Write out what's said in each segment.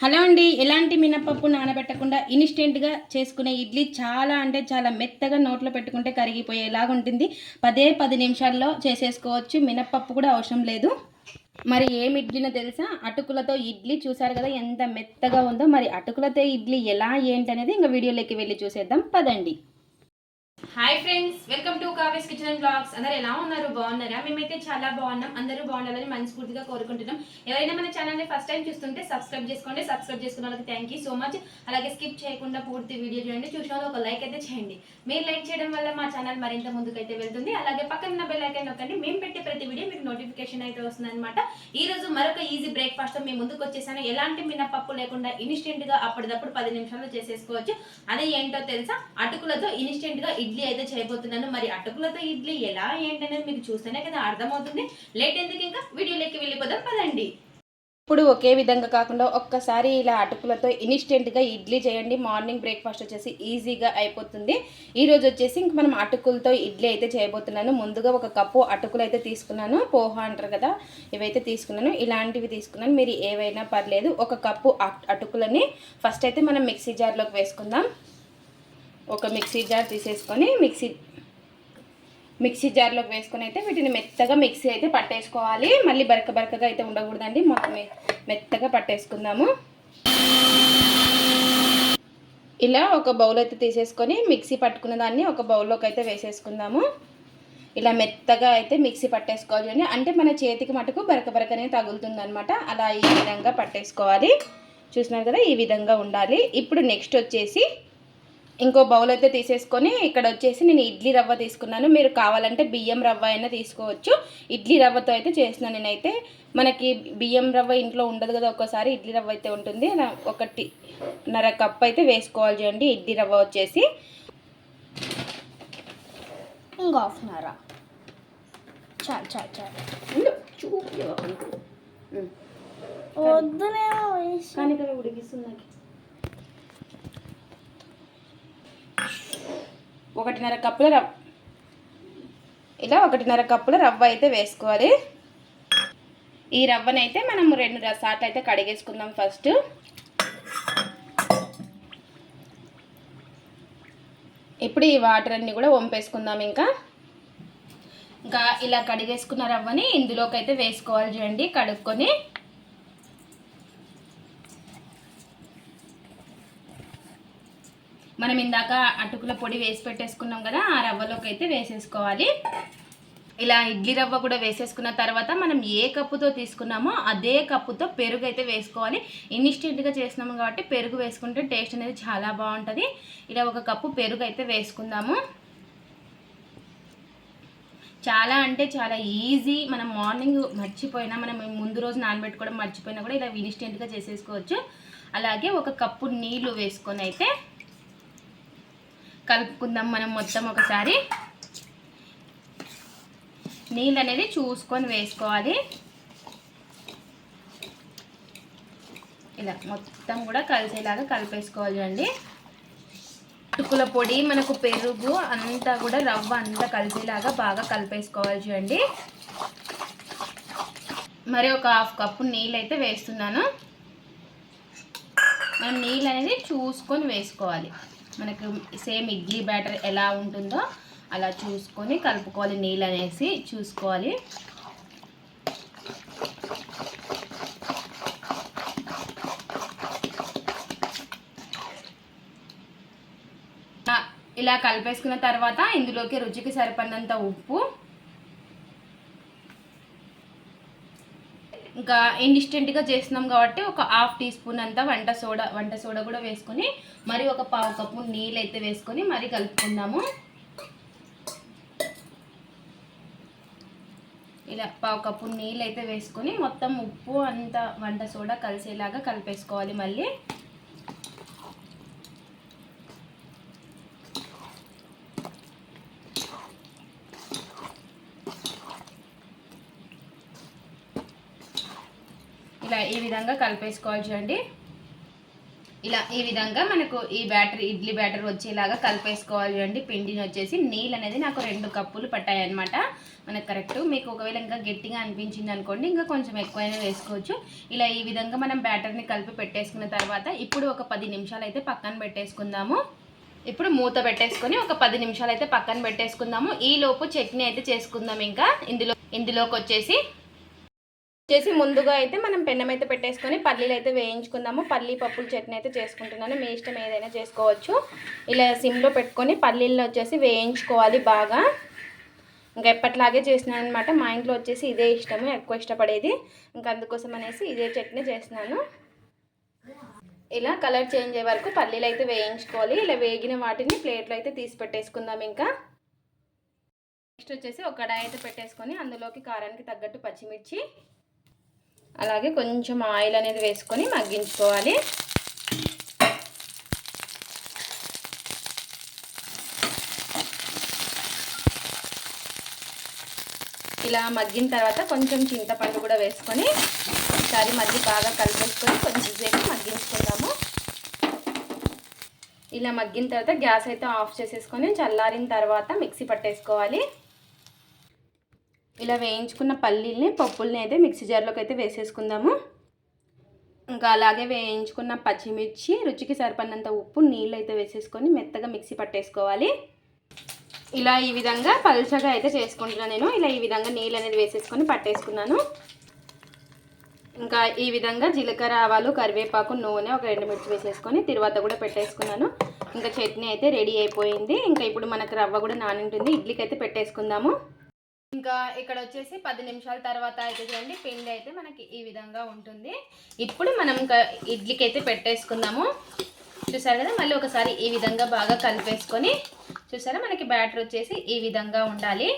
Hello అండి ఎలాంటి మినపప్పు నానబెట్టకుండా ఇన్స్టెంట్గా చేసుకునే ఇడ్లీ చాలా అంటే చాలా మెత్తగా నోట్లో పెట్టుకుంటే కరిగిపోయేలాగా ఉంటుంది. పదే పది నిమిషాల్లో చేసేసుకోవచ్చు మినపప్పు కూడా అవసరం లేదు. మరి ఏం ఇడ్లీనో తెలుసా? అటుకులతో ఇడ్లీ చూసారు కదా ఎంత మెత్తగా ఉందో. మరి అటుకులతో ఇడ్లీ ఎలా ఏంటి అనేది ఇంకా వీడియోలోకి వెళ్ళి చూసేద్దాం. పదండి. Hi friends welcome to కావేస్ kitchen and blogs అందరు ఎలా ఉన్నారు? బాగున్నారా? మేమైతే చాలా బాగున్నాం. అందరూ బాగుండాలని మనస్ఫూర్తిగా కోరుకుంటున్నాం. ఎవరైనా మన ఛానల్ని ఫస్ట్ టైం చూస్తుంటే సబ్స్క్రైబ్ చేసుకోండి. సబ్స్క్రైబ్ చేసుకున్న వాళ్ళకి థ్యాంక్ యూ సో మచ్ అలాగే స్కిప్ చేయకుండా పూర్తి వీడియో చూడండి. చూసిన వాళ్ళు ఒక లైక్ అయితే చేయండి. మీరు లైక్ చేయడం వల్ల మా ఛానల్ మరింత ముందుకైతే వెళ్తుంది. అలాగే పక్కన బెల్ ఐకాన్ నొక్కండి. మేము పెట్టే ప్రతి వీడియో మీకు నోటిఫికేషన్ అయితే వస్తుంది అనమాట ఈ రోజు మరొక ఈజీ బ్రేక్ఫాస్ట్ మీ ముందుకు వచ్చేసాను. ఎలాంటి మినపప్పు లేకుండా ఇన్స్టెంట్గా అప్పటిదప్పుడు పది నిమిషాల్లో చేసేసుకోవచ్చు. అది ఏంటో తెలుసా? అటుకులతో ఇన్స్టెంట్గా గా ఇడ్లీ అయితే చేయబోతున్నాను. మరి అటుకులతో ఇడ్లీ ఎలా ఏంటనేది మీకు చూస్తేనే కదా అర్థమవుతుంది. లేట్ ఎందుకు ఇంకా? వీడియోలోకి వెళ్ళిపోదాం పదండి. ఇప్పుడు ఒకే విధంగా కాకుండా ఒక్కసారి ఇలా అటుకులతో ఇన్స్టెంట్గా ఇడ్లీ చేయండి. మార్నింగ్ బ్రేక్ఫాస్ట్ వచ్చేసి ఈజీగా అయిపోతుంది. ఈరోజు వచ్చేసి ఇంక మనం అటుకులతో ఇడ్లీ అయితే చేయబోతున్నాను. ముందుగా ఒక కప్పు అటుకులు అయితే తీసుకున్నాను. పోహా అంటారు కదా ఇవైతే తీసుకున్నాను. ఇలాంటివి తీసుకున్నాను. మీరు ఏవైనా పర్లేదు ఒక కప్పు అటుకులని ఫస్ట్ అయితే మనం మిక్సీ జార్లోకి వేసుకుందాం. ఒక మిక్సీ జార్ తీసేసుకొని మిక్సీ మిక్సీ జార్లోకి వేసుకొని అయితే వీటిని మెత్తగా మిక్సీ అయితే పట్టేసుకోవాలి. మళ్ళీ బరక బరకగా అయితే ఉండకూడదండి. మొత్తం మె- మెత్తగా పట్టేసుకుందాము. ఇలా ఒక బౌల్ అయితే తీసేసుకొని మిక్సీ పట్టుకున్న దాన్ని ఒక బౌల్లోకి అయితే వేసేసుకుందాము. ఇలా మెత్తగా అయితే మిక్సీ పట్టేసుకోవాలి అంటే మన చేతికి మటుకు బరక బరకనే తగులుతుంది అలా ఈ విధంగా పట్టేసుకోవాలి. చూసినారు కదా ఈ విధంగా ఉండాలి. ఇప్పుడు నెక్స్ట్ వచ్చేసి ఇంకో బౌల్ అయితే తీసేసుకొని ఇక్కడ వచ్చేసి నేను ఇడ్లీ రవ్వ తీసుకున్నాను. మీరు కావాలంటే బియ్యం రవ్వ అయినా తీసుకోవచ్చు. ఇడ్లీ రవ్వతో అయితే చేసినాను నేనైతే. మనకి బియ్యం రవ్వ ఇంట్లో ఉండదు కదా ఒక్కోసారి ఇడ్లీ రవ్వ అయితే ఉంటుంది. ఒకటి నర కప్ అయితే వేసుకోవాలి చూడండి ఇడ్లీ రవ్వ వచ్చేసి. ఇంకో హాఫ్ అన్ అవర్? చాలు చాలు చాలు. వేసి కానీ ఇక్కడ ఉడికిస్తుంది ఒకటిన్నర కప్పుల రవ్వ. ఇలా ఒకటిన్నర కప్పుల రవ్వ అయితే వేసుకోవాలి. ఈ రవ్వనైతే మనం రెండు సార్లు అయితే కడిగేసుకుందాం ఫస్ట్. ఇప్పుడు ఈ వాటర్ అన్నీ కూడా వంపేసుకుందాం ఇంకా. ఇంకా ఇలా కడిగేసుకున్న రవ్వని ఇందులోకి అయితే వేసుకోవాలి చూడండి కడుక్కొని. మనం ఇందాక అటుకుల పొడి వేసి పెట్టేసుకున్నాం కదా ఆ రవ్వలోకి అయితే వేసేసుకోవాలి. ఇలా ఇడ్లీ రవ్వ కూడా వేసేసుకున్న తర్వాత మనం ఏ కప్పుతో తీసుకున్నామో అదే కప్పుతో పెరుగు అయితే వేసుకోవాలి. ఇన్స్టెంట్గా చేసినాము కాబట్టి పెరుగు వేసుకుంటే టేస్ట్ అనేది చాలా బాగుంటుంది. ఇలా ఒక కప్పు పెరుగు అయితే వేసుకుందాము. చాలా అంటే చాలా ఈజీ. మనం మార్నింగ్ మర్చిపోయినా మనం ముందు రోజు నానబెట్టుకోవడం మర్చిపోయినా కూడా ఇలా ఇన్స్టెంట్గా చేసేసుకోవచ్చు. అలాగే ఒక కప్పు నీళ్ళు వేసుకొని అయితే కలుపుకుందాం మనం మొత్తం ఒకసారి. నీళ్ళు అనేది చూసుకొని వేసుకోవాలి. ఇలా మొత్తం కూడా కలిసేలాగా కలిపేసుకోవాలి అండి అటుకుల పొడి మనకు పెరుగు అంతా కూడా రవ్వ అంతా కలిసేలాగా బాగా కలిపేసుకోవాలి చూడండి. మరి ఒక హాఫ్ కప్పు నీళ్ళు అయితే వేస్తున్నాను. మనం నీళ్ళు అనేది చూసుకొని వేసుకోవాలి. మనకు సేమ్ ఇడ్లీ బ్యాటర్ ఎలా ఉంటుందో అలా చూసుకొని కలుపుకోవాలి నీళ్ళు అనేసి చూసుకోవాలి. ఇలా కలిపేసుకున్న తర్వాత ఇందులోకి రుచికి సరిపడినంత ఉప్పు ఇంకా ఇన్స్టెంట్గా చేస్తున్నాం కాబట్టి ఒక హాఫ్ టీ స్పూన్ అంతా వంట సోడా వంట సోడా కూడా వేసుకొని మరి ఒక పావు కప్పు నీళ్ళు అయితే వేసుకొని మరి కలుపుకుందాము. ఇలా పావు కప్పు నీళ్ళు అయితే వేసుకొని మొత్తం ఉప్పు అంతా వంట సోడా కలిసేలాగా కలిపేసుకోవాలి మళ్ళీ ఇలా ఈ విధంగా కలిపేసుకోవాలి చూడండి ఇలా ఈ విధంగా మనకు ఈ బ్యాటర్ ఇడ్లీ బ్యాటర్ వచ్చేలాగా కలిపేసుకోవాలి చూడండి పిండిని వచ్చేసి నీళ్ళు అనేది నాకు రెండు కప్పులు పట్టాయి అనమాట మనకు కరెక్ట్ మీకు ఒకవేళ ఇంకా గట్టిగా అనిపించింది అనుకోండి ఇంకా కొంచెం ఎక్కువైనా వేసుకోవచ్చు. ఇలా ఈ విధంగా మనం బ్యాటర్ని కలిపి పెట్టేసుకున్న తర్వాత ఇప్పుడు ఒక పది నిమిషాలు అయితే పక్కన పెట్టేసుకుందాము. ఇప్పుడు మూత పెట్టేసుకొని ఒక పది నిమిషాలు అయితే పక్కన పెట్టేసుకుందాము. ఈ లోపు చట్నీ అయితే చేసుకుందాం ఇంకా. ఇందులో ఇందులోకి వచ్చేసి వచ్చేసి ముందుగా అయితే మనం పెన్నం అయితే పెట్టేసుకొని పల్లీలు అయితే వేయించుకుందాము. పల్లీ పప్పుల చట్నీ అయితే చేసుకుంటున్నాను. మీ ఇష్టం ఏదైనా చేసుకోవచ్చు. ఇలా సిమ్లో పెట్టుకొని పల్లీలను వచ్చేసి వేయించుకోవాలి బాగా. ఇంకా ఎప్పట్లాగే చేసినాను అనమాట మా ఇంట్లో వచ్చేసి ఇదే ఇష్టము. ఎక్కువ ఇష్టపడేది. ఇంకా అందుకోసం అనేసి ఇదే చట్నీ చేసినాను ఇలా కలర్ చేంజ్ అయ్యే వరకు పల్లీలు అయితే వేయించుకోవాలి. ఇలా వేగిన వాటిని ప్లేట్లో అయితే తీసి పెట్టేసుకుందాం ఇంకా. నెక్స్ట్ వచ్చేసి ఒక కడాయి అయితే పెట్టేసుకొని అందులోకి కారానికి తగ్గట్టు పచ్చిమిర్చి అలాగే కొంచెం ఆయిల్ అనేది వేసుకొని మగ్గించుకోవాలి. ఇలా మగ్గిన తర్వాత కొంచెం చింతపండు కూడా వేసుకొని ఒకసారి మళ్ళీ బాగా కలిపేసుకొని కొంచెం సేపు మగ్గించుకుందాము. ఇలా మగ్గిన తర్వాత గ్యాస్ అయితే ఆఫ్ చేసేసుకొని చల్లారిన తర్వాత మిక్సీ పట్టేసుకోవాలి. ఇలా వేయించుకున్న పల్లీల్ని పప్పుల్ని అయితే మిక్సీ జార్లోకి అయితే వేసేసుకుందాము. ఇంకా అలాగే వేయించుకున్న పచ్చిమిర్చి రుచికి సరిపడినంత ఉప్పు నీళ్ళు అయితే వేసేసుకొని మెత్తగా మిక్సీ పట్టేసుకోవాలి. ఇలా ఈ విధంగా పలుచగా అయితే చేసుకుంటున్నాను నేను. ఇలా ఈ విధంగా నీళ్ళు అనేది వేసేసుకొని పట్టేసుకున్నాను. ఇంకా ఈ విధంగా జీలకర్ర ఆవాలు కరివేపాకు నూనె ఒక రెండు మిర్చి వేసేసుకొని తర్వాత కూడా పెట్టేసుకున్నాను. ఇంకా చట్నీ అయితే రెడీ అయిపోయింది. ఇంకా ఇప్పుడు మనకు రవ్వ కూడా నానింటుంది. ఇడ్లీకి అయితే పెట్టేసుకుందాము. ఇంకా ఇక్కడ వచ్చేసి పది నిమిషాల తర్వాత అయితే చూడండి పిండి అయితే మనకి ఈ విధంగా ఉంటుంది. ఇప్పుడు మనం ఇంకా ఇడ్లీకి అయితే పెట్టేసుకుందాము. చూసారు కదా మళ్ళీ ఒకసారి ఈ విధంగా బాగా కలిపేసుకొని చూసారా మనకి బ్యాటర్ వచ్చేసి ఈ విధంగా ఉండాలి.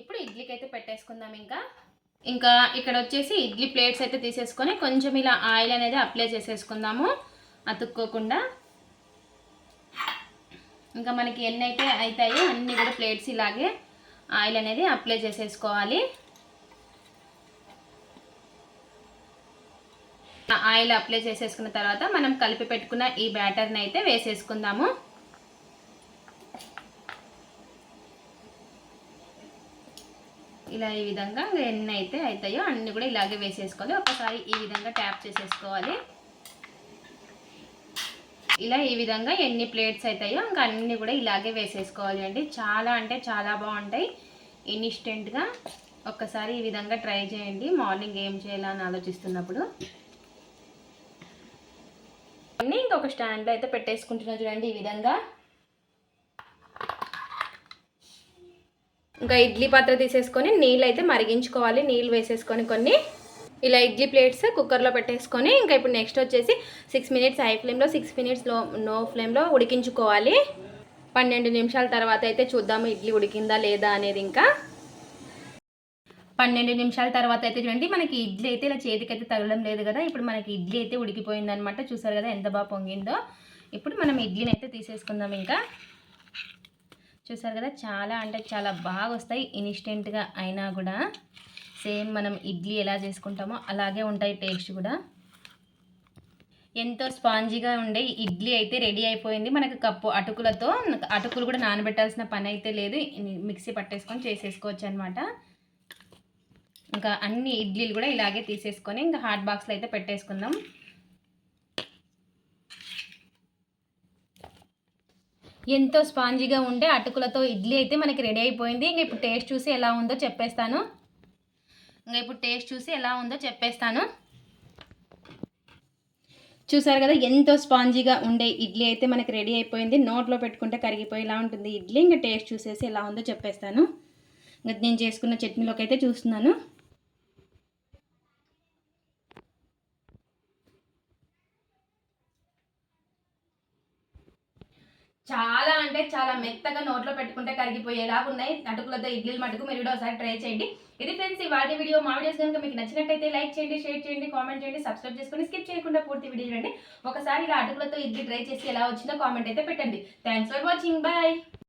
ఇప్పుడు ఇడ్లీకి అయితే పెట్టేసుకుందాం ఇంకా. ఇంకా ఇక్కడ వచ్చేసి ఇడ్లీ ప్లేట్స్ అయితే తీసేసుకొని కొంచెం ఇలా ఆయిల్ అనేది అప్లై చేసేసుకుందాము. అతుక్కోకుండా. ఇంకా మనకి ఎన్ని అయితే అవుతాయో అన్నీ కూడా ప్లేట్స్ ఇలాగే ఆయిల్ అనేది అప్లై చేసేసుకోవాలి. ఆయిల్ అప్లై చేసేసుకున్న తర్వాత మనం కలిపి పెట్టుకున్న ఈ బ్యాటర్ని అయితే వేసేసుకుందాము. ఇలా ఈ విధంగా ఎన్ని అయితే అవుతాయో అన్నీ కూడా ఇలాగే వేసేసుకోవాలి. ఒకసారి ఈ విధంగా ట్యాప్ చేసేసుకోవాలి. ఇలా ఈ విధంగా ఎన్ని ప్లేట్స్ అవుతాయో ఇంకా అన్నీ కూడా ఇలాగే వేసేసుకోవాలి అండి. చాలా అంటే చాలా బాగుంటాయి. ఇన్స్టెంట్గా ఒక్కసారి ఈ విధంగా ట్రై చేయండి. మార్నింగ్ ఏం చేయాలని ఆలోచిస్తున్నప్పుడు. అన్నీ ఇంకొక స్టాండ్లో అయితే పెట్టేసుకుంటున్నా చూడండి ఈ విధంగా. ఇంకా ఇడ్లీ పాత్ర తీసేసుకొని నీళ్ళు అయితే మరిగించుకోవాలి. నీళ్ళు వేసేసుకొని కొన్ని ఇలా ఇడ్లీ ప్లేట్స్ కుక్కర్లో పెట్టేసుకొని ఇంకా ఇప్పుడు నెక్స్ట్ వచ్చేసి సిక్స్ మినిట్స్ హై ఫ్లేమ్లో సిక్స్ మినిట్స్లో నో ఫ్లేమ్లో ఉడికించుకోవాలి. పన్నెండు నిమిషాల తర్వాత అయితే చూద్దాము ఇడ్లీ ఉడికిందా లేదా అనేది ఇంకా. పన్నెండు నిమిషాల తర్వాత అయితే చూడండి మనకి ఇడ్లీ అయితే ఇలా చేతికి అయితే తగలడం లేదు కదా ఇప్పుడు మనకి ఇడ్లీ అయితే ఉడికిపోయింది అనమాట చూసారు కదా ఎంత బాగా పొంగిందో. ఇప్పుడు మనం ఇడ్లీని అయితే తీసేసుకుందాం ఇంకా. చూసారు కదా చాలా అంటే చాలా బాగా వస్తాయి ఇన్స్టెంట్గా అయినా కూడా. సేమ్ మనం ఇడ్లీ ఎలా చేసుకుంటామో అలాగే ఉంటాయి టేస్ట్ కూడా. ఎంతో స్పాంజీగా ఉండే ఇడ్లీ అయితే రెడీ అయిపోయింది. మనకు కప్పు అటుకులతో అటుకులు కూడా నానబెట్టాల్సిన పని అయితే లేదు. మిక్సీ పట్టేసుకొని చేసేసుకోవచ్చు అనమాట ఇంకా అన్ని ఇడ్లీలు కూడా ఇలాగే తీసేసుకొని ఇంకా హాట్ బాక్స్లో అయితే పెట్టేసుకుందాం. ఎంతో స్పాంజీగా ఉండే అటుకులతో ఇడ్లీ అయితే మనకి రెడీ అయిపోయింది. ఇంకా ఇప్పుడు టేస్ట్ చూసి ఎలా ఉందో చెప్పేస్తాను. ఇంకా ఇప్పుడు టేస్ట్ చూసి ఎలా ఉందో చెప్పేస్తాను. చూసారు కదా ఎంతో స్పాంజీగా ఉండే ఇడ్లీ అయితే మనకి రెడీ అయిపోయింది. నోట్లో పెట్టుకుంటే కరిగిపోయేలా ఉంటుంది ఇడ్లీ. ఇంకా టేస్ట్ చూసేసి ఎలా ఉందో చెప్పేస్తాను. ఇంకా నేను చేసుకున్న చట్నీలోకి అయితే చూస్తున్నాను. చాలా అంటే చాలా మెత్తగా నోట్లో పెట్టుకుంటే కరిగిపోయేలాగా ఉన్నాయి. అటుకులతో ఇడ్లీలు మటుకు మీరు కూడా ఒకసారి ట్రై చేయండి. ఇది ఫ్రెండ్స్ ఈ వాటి వీడియో మా వీడియోస్ కనుక మీకు నచ్చినట్టయితే లైక్ చేయండి షేర్ చేయండి కామెంట్ చేయండి సబ్స్క్రైబ్ చేసుకొని స్కిప్ చేయకుండా పూర్తి వీడియో చూడండి. ఒకసారి ఇలా అటుకులతో ఇడ్లీ ట్రై చేసి ఎలా వచ్చిందో కామెంట్ అయితే పెట్టండి. Thanks for watching bye